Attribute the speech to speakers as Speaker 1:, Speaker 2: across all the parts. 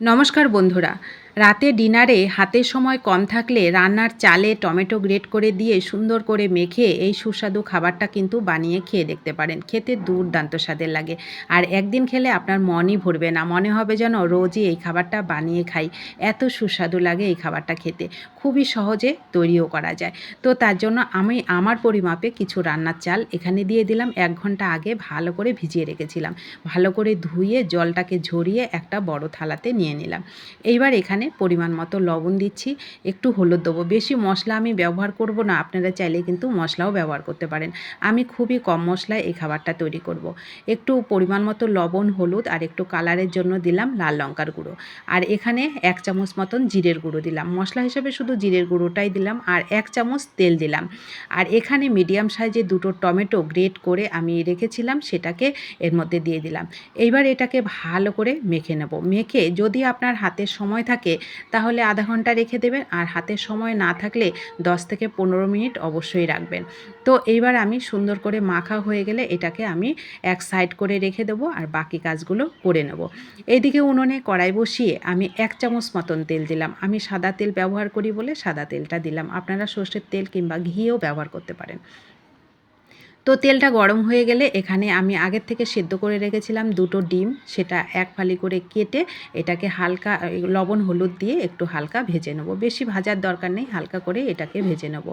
Speaker 1: নমস্কার বন্ধুরা। রাতে ডিনারে হাতের সময় কম থাকলে রান্নার চালে টমেটো গ্রেট করে দিয়ে সুন্দর করে মেখে এই সুস্বাদু খাবারটা কিন্তু বানিয়ে খেয়ে দেখতে পারেন। খেতে দুর্দান্ত স্বাদের লাগে। আর একদিন খেলে আপনার মনই ভরবে না। মনে হবে যেন রোজই এই খাবারটা বানিয়ে খাই। এত সুস্বাদু লাগে এই খাবারটা খেতে। খুবই সহজে তৈরিও করা যায়। তো তার জন্য আমি আমার পরিমাপে কিছু রান্নার চাল এখানে দিয়ে দিলাম। এক ঘণ্টা আগে ভালো করে ভিজিয়ে রেখেছিলাম। ভালো করে ধুয়ে জলটাকে ঝরিয়ে একটা বড় থালাতে নিয়ে নিলাম। এইবার এখানে পরিমাণ মতো লবণ দিচ্ছি, একটু হলুদ দেবো। বেশি মশলা আমি ব্যবহার করব না, আপনারা চাইলে কিন্তু মশলাও ব্যবহার করতে পারেন। আমি খুবই কম মশলায় এই খাবারটা তৈরি করব। একটু পরিমাণ মতো লবণ, হলুদ আর একটু কালারের জন্য দিলাম লাল লঙ্কার গুঁড়ো। আর এখানে এক চামচ মতন জিরের গুঁড়ো দিলাম। মশলা হিসেবে শুধু জিরের গুঁড়োটাই দিলাম আর এক চামচ তেল দিলাম। আর এখানে মিডিয়াম সাইজে দুটো টমেটো গ্রেট করে আমি রেখেছিলাম, সেটাকে এর মধ্যে দিয়ে দিলাম। এইবার এটাকে ভালো করে মেখে নেব। মেখে যদি আপনার হাতের সময় থাকে তাহলে আধা ঘণ্টা রেখে দেবেন আর হাতের সময় না থাকলে 10 থেকে পনেরো মিনিট অবশ্যই রাখবেন। তো এইবার আমি সুন্দর করে মাখা হয়ে গেলে এটাকে আমি এক সাইড করে রেখে দেবো আর বাকি কাজগুলো করে নেব। এইদিকে উনুনে কড়াই বসিয়ে আমি এক চামচ মতন তেল দিলাম। আমি সাদা তেল ব্যবহার করি বলে সাদা তেলটা দিলাম। আপনারা সর্ষের তেল কিংবা ঘিও ব্যবহার করতে পারেন। তো তেলটা গরম হয়ে গেলে এখানে আমি আগের থেকে সেদ্ধ করে রেখেছিলাম দুটো ডিম। সেটা এক ফালি করে কেটে এটাকে হালকা লবণ, হলুদ দিয়ে একটু হালকা ভেজে নেব। বেশি ভাজার দরকার নেই, হালকা করে এটাকে ভেজে নেব।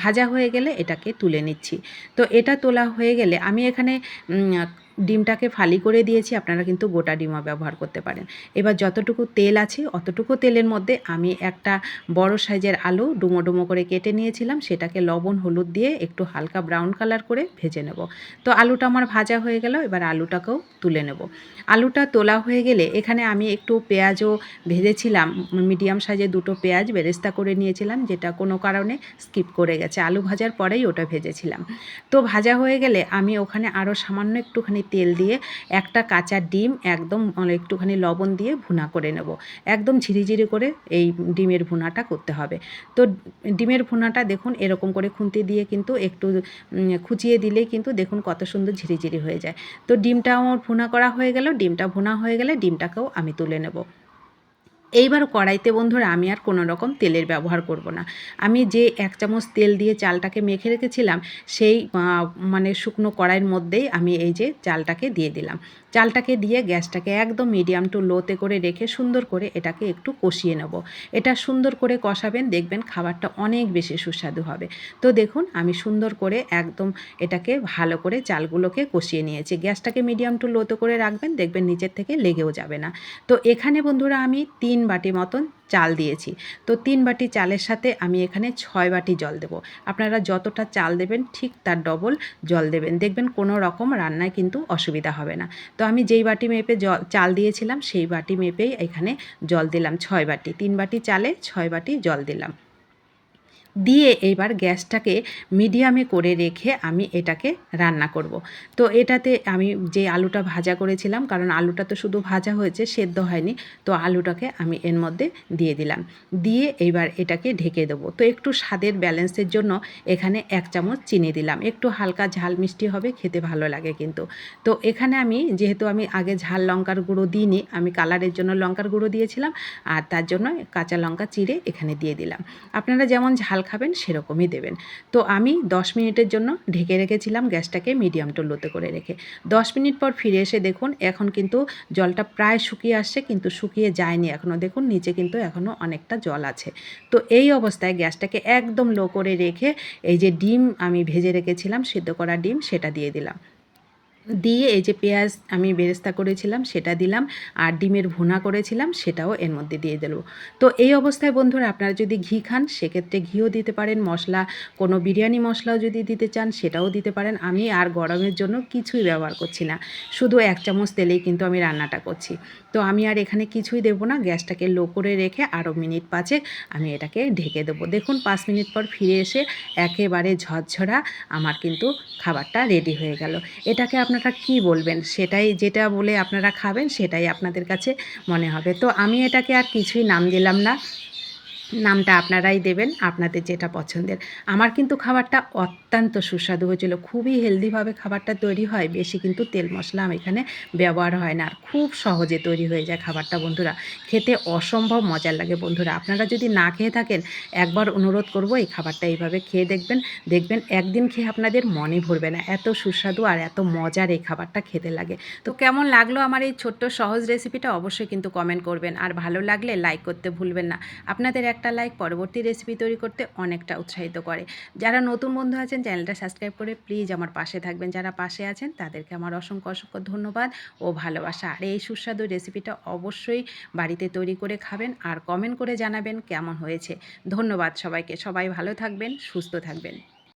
Speaker 1: ভাজা হয়ে গেলে এটাকে তুলে নিচ্ছি। তো এটা তোলা হয়ে গেলে আমি এখানে ডিমটাকে ফালি করে দিয়েছি, আপনারা কিন্তু গোটা ডিমও ব্যবহার করতে পারেন। এবার যতটুকু তেল আছে, অতটুকু তেলের মধ্যে আমি একটা বড় সাইজের আলু ডুমো ডুমো করে কেটে নিয়েছিলাম, সেটাকে লবণ, হলুদ দিয়ে একটু হালকা ব্রাউন কালার করে ভেজে নেব। তো আলুটা আমার ভাজা হয়ে গেল, এবার আলুটাকেও তুলে নেব। আলুটা তোলা হয়ে গেলে এখানে আমি একটু পেঁয়াজও ভেজেছিলাম, মিডিয়াম সাইজে দুটো পেঁয়াজ বেরেস্তা করে নিয়েছিলাম, যেটা কোনো কারণে স্কিপ করে গেছে। আলু ভাজার পরেই ওটা ভেজেছিলাম। তো ভাজা হয়ে গেলে আমি ওখানে আরও সামান্য একটুখানি তেল দিয়ে একটা কাঁচা ডিম একদম একটুখানি লবণ দিয়ে ভুনা করে নেব। একদম ঝিরিঝিরি করে এই ডিমের ভুনাটা করতে হবে। তো ডিমের ভুনাটা দেখুন এরকম করে খুন্তি দিয়ে কিন্তু একটু খুচিয়ে দিলেই কিন্তু দেখুন কত সুন্দর ঝিরিঝিরি হয়ে যায়। তো ডিমটা আমার ভুনা করা হয়ে গেল, ডিমটা ভুনা হয়ে গেলে ডিমটাকেও আমি তুলে নেব। এইবার কড়াইতে বন্ধুরা আমি আর কোনো রকম তেলের ব্যবহার করব না। আমি যে এক চামচ তেল দিয়ে চালটাকে মেখে রেখেছিলাম, সেই মানে শুকনো কড়াইয়ের মধ্যেই আমি এই যে চালটাকে দিয়ে দিলাম। চালটাকে দিয়ে গ্যাসটাকে একদম মিডিয়াম টু লোতে করে রেখে সুন্দর করে এটাকে একটু কষিয়ে নেব। এটা সুন্দর করে কষাবেন, দেখবেন খাবারটা অনেক বেশি সুস্বাদু হবে। তো দেখুন, আমি সুন্দর করে একদম এটাকে ভালো করে চালগুলোকে কষিয়ে নিয়েছি। গ্যাসটাকে মিডিয়াম টু লোতে করে রাখবেন, দেখবেন নিচের থেকে লেগেও যাবে না। তো এখানে বন্ধুরা আমি তিন বাটি মতন চাল দিয়েছি। তো তিন বাটি চালের সাথে আমি এখানে ছয় বাটি জল দেব। আপনারা যতটা চাল দেবেন ঠিক তার ডবল জল দেবেন। দেখবেন কোনো রকম রান্নায় কিন্তু অসুবিধা হবে না। তো আমি যেই বাটি মেপে জল চাল দিয়েছিলাম সেই বাটি মেপেই এখানে জল দিলাম, ছয় বাটি। তিন বাটি চালে ছয় বাটি জল দিলাম। দিয়ে এইবার গ্যাসটাকে মিডিয়ামে করে রেখে আমি এটাকে রান্না করব। তো এটাতে আমি যে আলুটা ভাজা করেছিলাম, কারণ আলুটা তো শুধু ভাজা হয়েছে, সেদ্ধ হয়নি, তো আলুটাকে আমি এর মধ্যে দিয়ে দিলাম। দিয়ে এইবার এটাকে ঢেকে দেবো। তো একটু স্বাদের ব্যালেন্সের জন্য এখানে এক চামচ চিনি দিলাম। একটু হালকা ঝাল মিষ্টি হবে, খেতে ভালো লাগে কিন্তু। তো এখানে আমি, যেহেতু আমি আগে ঝাল লঙ্কার গুঁড়ো দিইনি, আমি কালারের জন্য লঙ্কার গুঁড়ো দিয়েছিলাম, আর তার জন্য কাঁচা লঙ্কা চিড়ে এখানে দিয়ে দিলাম। আপনারা যেমন ঝাল খাবেন, সেরকমই দেবেন। তো আমি 10 মিনিটের জন্য ঢেকে রেখেছিলাম গ্যাসটাকে মিডিয়াম টু লোতে করে রেখে। 10 মিনিট পর ফিরে এসে দেখুন, এখন কিন্তু জলটা প্রায় শুকিয়ে আসছে, কিন্তু শুকিয়ে যায়নি এখনও। দেখুন, নিচে কিন্তু এখনও অনেকটা জল আছে। তো এই অবস্থায় গ্যাসটাকে একদম লো করে রেখে এই যে ডিম আমি ভেজে রেখেছিলাম, সিদ্ধ করা ডিম, সেটা দিয়ে দিলাম। দিয়ে এই যে পেঁয়াজ আমি বেরেস্তা করেছিলাম, সেটা দিলাম। আর ডিমের ভুনা করেছিলাম, সেটাও এর মধ্যে দিয়ে দেবো তো এই অবস্থায় বন্ধুরা, আপনারা যদি ঘি খান, সেক্ষেত্রে ঘিও দিতে পারেন। মশলা, কোনো বিরিয়ানি মশলাও যদি দিতে চান, সেটাও দিতে পারেন। আমি আর গরমের জন্য কিছুই ব্যবহার করছি না। শুধু এক চামচ তেলেই কিন্তু আমি রান্নাটা করছি। তো আমি আর এখানে কিছুই দেবো না। গ্যাসটাকে লো করে রেখে আরও মিনিট পাঁচে আমি এটাকে ঢেকে দেবো। দেখুন, পাঁচ মিনিট পর ফিরে এসে একেবারে ঝরঝরা আমার কিন্তু খাবারটা রেডি হয়ে গেল। এটাকে আপনারা কি বলবেন? সেটাই যেটা বলে আপনারা খাবেন, সেটাই আপনাদের কাছে মনে হবে। তো আমি এটাকে আর কিছুই নাম দিলাম না। নামটা আপনারাই দেবেন, আপনাদের যেটা পছন্দের। আমার কিন্তু খাবারটা অত্যন্ত সুস্বাদু হয়েছিল, খুবই হেলদিভাবে খাবারটা তৈরি হয়, বেশি কিন্তু তেল মশলা এখানে ব্যবহার হয় না। আর খুব সহজে তৈরি হয়ে যায় খাবারটা, বন্ধুরা। খেতে অসম্ভব মজার লাগে, বন্ধুরা। আপনারা যদি না খেয়ে থাকেন, একবার অনুরোধ করব এই খাবারটা এইভাবে খেয়ে দেখবেন। দেখবেন একদিন খেয়ে আপনাদের মনে ভরবে না, এত সুস্বাদু আর এত মজার এই খাবারটা খেতে লাগে। তো কেমন লাগল আমার এই ছোট্ট সহজ রেসিপিটা অবশ্যই কিন্তু কমেন্ট করবেন। আর ভালো লাগলে লাইক করতে ভুলবেন না। আপনাদের একটা লাইক পরবর্তী রেসিপি তৈরি করতে অনেকটা উৎসাহিত করে। যারা নতুন বন্ধু আছেন, চ্যানেলটা সাবস্ক্রাইব করে প্লিজ আমার পাশে থাকবেন। যারা পাশে আছেন, তাদেরকে আমার অসংখ্য অসংখ্য ধন্যবাদ ও ভালোবাসা। আর এই সুস্বাদু রেসিপিটা অবশ্যই বাড়িতে তৈরি করে খাবেন আর কমেন্ট করে জানাবেন কেমন হয়েছে। ধন্যবাদ সবাইকে। সবাই ভালো থাকবেন, সুস্থ থাকবেন।